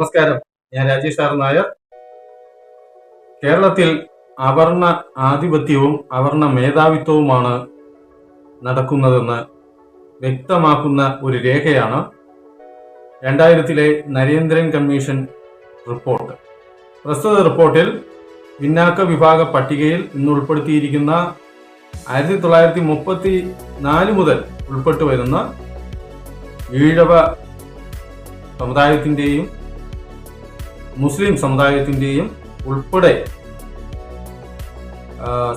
നമസ്കാരം. ഞാൻ രാജേഷ് ആർ നായർ. കേരളത്തിൽ അവർണ ആധിപത്യവും അവർണ മേധാവിത്വവുമാണ് നടക്കുന്നതെന്ന് വ്യക്തമാക്കുന്ന ഒരു രേഖയാണ് രണ്ടായിരത്തിലെ നരേന്ദ്രൻ കമ്മീഷൻ റിപ്പോർട്ട്. പ്രസ്തുത റിപ്പോർട്ടിൽ പിന്നാക്ക വിഭാഗ പട്ടികയിൽ ഇന്ന് ഉൾപ്പെടുത്തിയിരിക്കുന്ന ആയിരത്തി തൊള്ളായിരത്തി മുപ്പത്തി നാല് മുതൽ ഉൾപ്പെട്ടു വരുന്ന ഈഴവ സമുദായത്തിന്റെയും മുസ്ലിം സമുദായത്തിന്റെയും ഉൾപ്പെടെ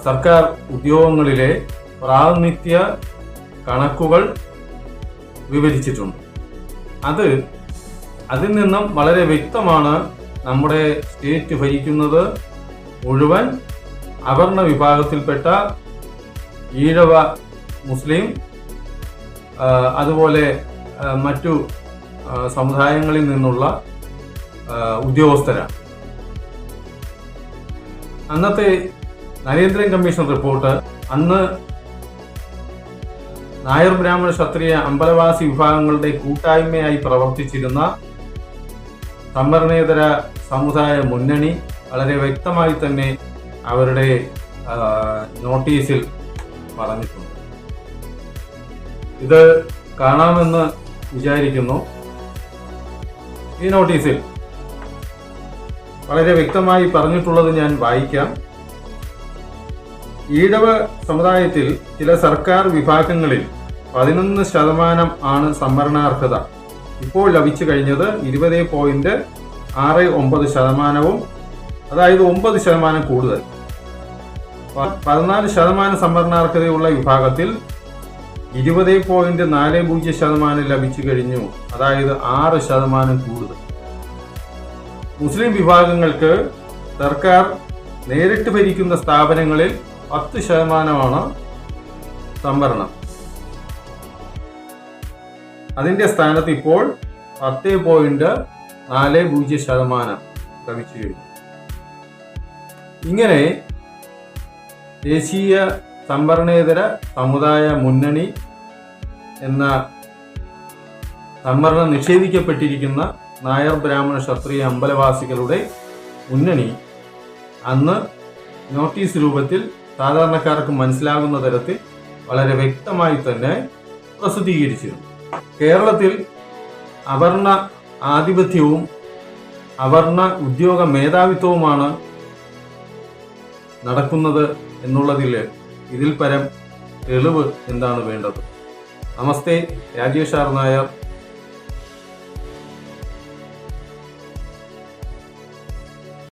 സർക്കാർ ഉദ്യോഗങ്ങളിലെ പ്രാതിനിധ്യ കണക്കുകൾ വിവരിച്ചിട്ടുണ്ട്. അത് അതിൽ നിന്നും വളരെ വ്യക്തമാണ് നമ്മുടെ സ്റ്റേറ്റ് ഭരിക്കുന്നത് മുഴുവൻ അവർണ വിഭാഗത്തിൽപ്പെട്ട ഈഴവ മുസ്ലിം അതുപോലെ മറ്റു സമുദായങ്ങളിൽ നിന്നുള്ള ഉദ്യോഗസ്ഥരാണ് അന്നത്തെ നരേന്ദ്രൻ കമ്മീഷൻ റിപ്പോർട്ട് അന്ന് നായർ ബ്രാഹ്മണ ക്ഷത്രിയ അമ്പലവാസി വിഭാഗങ്ങളുടെ കൂട്ടായ്മയായി പ്രവർത്തിച്ചിരുന്ന സംവരണേതര സമുദായ മുന്നണി വളരെ വ്യക്തമായി തന്നെ അവരുടെ നോട്ടീസിൽ പറഞ്ഞിട്ടുണ്ട്. ഇത് കാണാമെന്ന് വിചാരിക്കുന്നു. ഈ നോട്ടീസിൽ വളരെ വ്യക്തമായി പറഞ്ഞിട്ടുള്ളത് ഞാൻ വായിക്കാം. ഈടവ സമുദായത്തിൽ ചില സർക്കാർ വിഭാഗങ്ങളിൽ പതിനൊന്ന് ശതമാനം ആണ് സംവരണാർഹത. ഇപ്പോൾ ലഭിച്ചു കഴിഞ്ഞത് ഇരുപത് പോയിന്റ് ആറ് ഒമ്പത് ശതമാനവും അതായത് ഒമ്പത് ശതമാനം കൂടുതൽ. പതിനാല് ശതമാനം സംവരണാർഹതയുള്ള വിഭാഗത്തിൽ ഇരുപത് പോയിന്റ് നാല് പൂജ്യം ശതമാനം ലഭിച്ചു കഴിഞ്ഞു. അതായത് ആറ് ശതമാനം കൂടുതൽ. മുസ്ലിം വിഭാഗങ്ങൾക്ക് സർക്കാർ നേരിട്ട് ഭരിക്കുന്ന സ്ഥാപനങ്ങളിൽ പത്ത് ശതമാനമാണ് സംവരണം. അതിന്റെ സ്ഥാനത്ത് ഇപ്പോൾ പത്ത് പോയിന്റ് നാല് പൂജ്യം ശതമാനം പ്രവിച്ചു കഴിഞ്ഞു. ഇങ്ങനെ ദേശീയ സംവരണേതര സമുദായ മുന്നണി എന്ന സംവരണം നിഷേധിക്കപ്പെട്ടിരിക്കുന്ന നായർ ബ്രാഹ്മണ ക്ഷത്രിയ അമ്പലവാസികളുടെ മുന്നണി അന്ന് നോട്ടീസ് രൂപത്തിൽ സാധാരണക്കാർക്ക് മനസ്സിലാകുന്ന തരത്തിൽ വളരെ വ്യക്തമായി തന്നെ പ്രസിദ്ധീകരിച്ചിരുന്നു. കേരളത്തിൽ അവർണ ആധിപത്യവും അവർണ ഉദ്യോഗ മേധാവിത്വവുമാണ് നടക്കുന്നത് എന്നുള്ളതിൽ ഇതിൽ പരം തെളിവ് എന്താണ് വേണ്ടത്? നമസ്തേ രാജേഷ് ആർ നായർ.